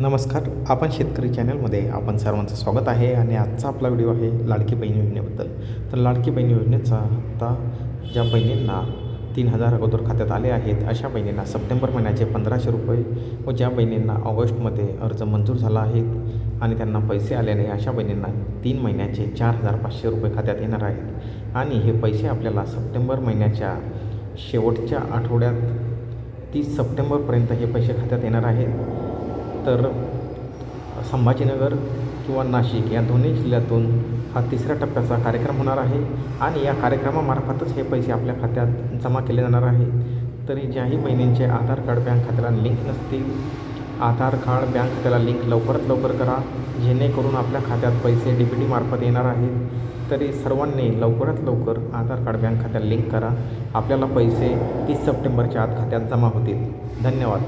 नमस्कार आपण शेतकरी चॅनलमध्ये आपण सर्वांचं स्वागत आहे आणि आजचा आपला व्हिडिओ आहे लाडकी बहीण योजनेबद्दल. तर लाडकी बहीण योजनेचा हप्ता ज्या बहिणींना तीन हजार अगोदर खात्यात आले आहेत अशा बहिणींना सप्टेंबर महिन्याचे पंधराशे रुपये व ज्या बहिणींना ऑगस्टमध्ये अर्ज मंजूर झाला आहे आणि त्यांना पैसे आले नाही अशा बहिणींना तीन महिन्याचे चार हजार पाचशे रुपये खात्यात येणार आहेत. आणि हे पैसे आपल्याला सप्टेंबर महिन्याच्या शेवटच्या आठवड्यात तीस सप्टेंबरपर्यंत हे पैसे खात्यात येणार आहेत. तर संभाजीनगर किंवा नाशिक या दोन्ही जिल्ह्यातून हा तिसऱ्या टप्प्याचा कार्यक्रम होणार आहे आणि या कार्यक्रमामार्फतच हे पैसे आपल्या खात्यात जमा केले जाणार आहे. तरी ज्याही बहिणींचे आधार कार्ड बँक खात्याला लिंक नसतील आधार कार्ड बँक खात्याला लिंक लवकरात लवकर करा जेणेकरून आपल्या खात्यात पैसे डी बी टीमार्फत येणार आहेत. तरी सर्वांनी लवकरात लवकर आधार कार्ड बँक खात्याला लिंक करा. आपल्याला पैसे तीस सप्टेंबरच्या आत खात्यात जमा होतील. धन्यवाद.